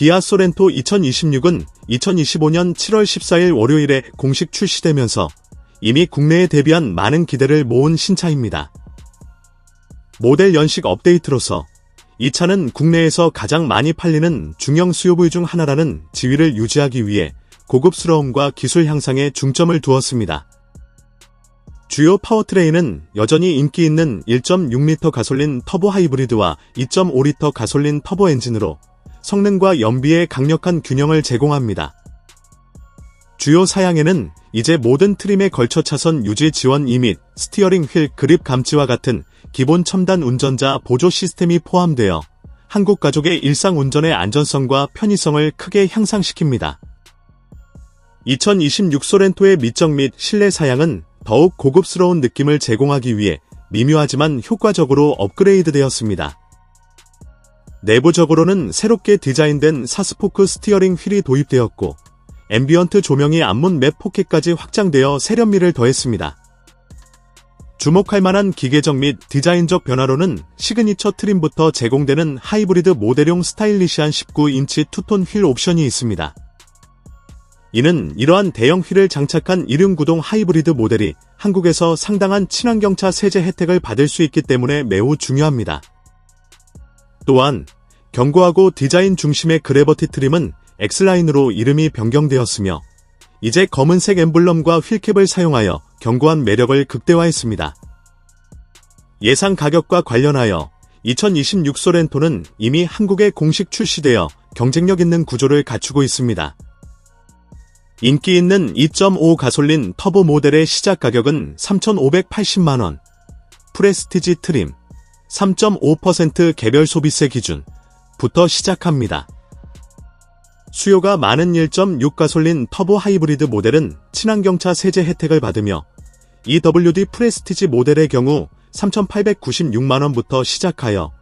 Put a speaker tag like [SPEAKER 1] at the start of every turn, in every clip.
[SPEAKER 1] 기아 소렌토 2026은 2025년 7월 14일 월요일에 공식 출시되면서 이미 국내에 대비한 많은 기대를 모은 신차입니다. 모델 연식 업데이트로서 이 차는 국내에서 가장 많이 팔리는 중형 수요부위 중 하나라는 지위를 유지하기 위해 고급스러움과 기술 향상에 중점을 두었습니다. 주요 파워트레인은 여전히 인기 있는 1.6L 가솔린 터보 하이브리드와 2.5L 가솔린 터보 엔진으로 성능과 연비의 강력한 균형을 제공합니다. 주요 사양에는 이제 모든 트림에 걸쳐 차선 유지 지원 이 및 스티어링 휠 그립 감지와 같은 기본 첨단 운전자 보조 시스템이 포함되어 한국 가족의 일상 운전의 안전성과 편의성을 크게 향상시킵니다. 2026 소렌토의 미적 및 실내 사양은 더욱 고급스러운 느낌을 제공하기 위해 미묘하지만 효과적으로 업그레이드 되었습니다. 내부적으로는 새롭게 디자인된 사스포크 스티어링 휠이 도입되었고, 앰비언트 조명이 앞문 맵 포켓까지 확장되어 세련미를 더했습니다. 주목할 만한 기계적 및 디자인적 변화로는 시그니처 트림부터 제공되는 하이브리드 모델용 스타일리시한 19인치 투톤 휠 옵션이 있습니다. 이는 이러한 대형 휠을 장착한 일륜구동 하이브리드 모델이 한국에서 상당한 친환경차 세제 혜택을 받을 수 있기 때문에 매우 중요합니다. 또한 견고하고 디자인 중심의 그래버티 트림은 X라인으로 이름이 변경되었으며 이제 검은색 엠블럼과 휠캡을 사용하여 견고한 매력을 극대화했습니다. 예상 가격과 관련하여 2026 소렌토는 이미 한국에 공식 출시되어 경쟁력 있는 구조를 갖추고 있습니다. 인기 있는 2.5 가솔린 터보 모델의 시작 가격은 3,580만원, 프레스티지 트림, 3.5% 개별 소비세 기준부터 시작합니다. 수요가 많은 1.6 가솔린 터보 하이브리드 모델은 친환경차 세제 혜택을 받으며 EWD 프레스티지 모델의 경우 3,896만원부터 시작하여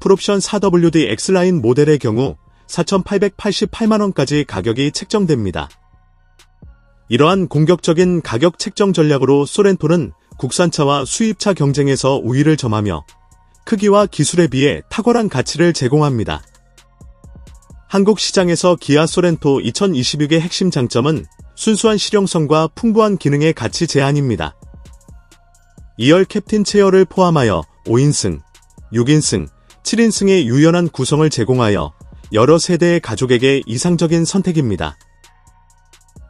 [SPEAKER 1] 풀옵션 4WD X라인 모델의 경우 4,888만원까지 가격이 책정됩니다. 이러한 공격적인 가격 책정 전략으로 소렌토는 국산차와 수입차 경쟁에서 우위를 점하며 크기와 기술에 비해 탁월한 가치를 제공합니다. 한국 시장에서 기아 소렌토 2026의 핵심 장점은 순수한 실용성과 풍부한 기능의 가치 제한입니다. 2열 캡틴 체어를 포함하여 5인승, 6인승, 7인승의 유연한 구성을 제공하여 여러 세대의 가족에게 이상적인 선택입니다.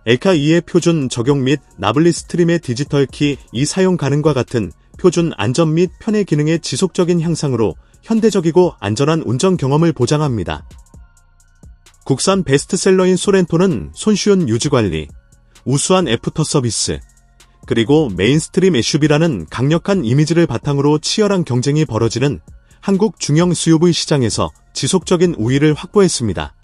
[SPEAKER 1] 엘카 2의 표준 적용 및 나블리 스트림의 디지털 키 이 사용 가능과 같은 표준 안전 및 편의 기능의 지속적인 향상으로 현대적이고 안전한 운전 경험을 보장합니다. 국산 베스트셀러인 소렌토는 손쉬운 유지관리, 우수한 애프터 서비스, 그리고 메인스트림 SUV라는 강력한 이미지를 바탕으로 치열한 경쟁이 벌어지는 한국 중형 SUV 시장에서 지속적인 우위를 확보했습니다.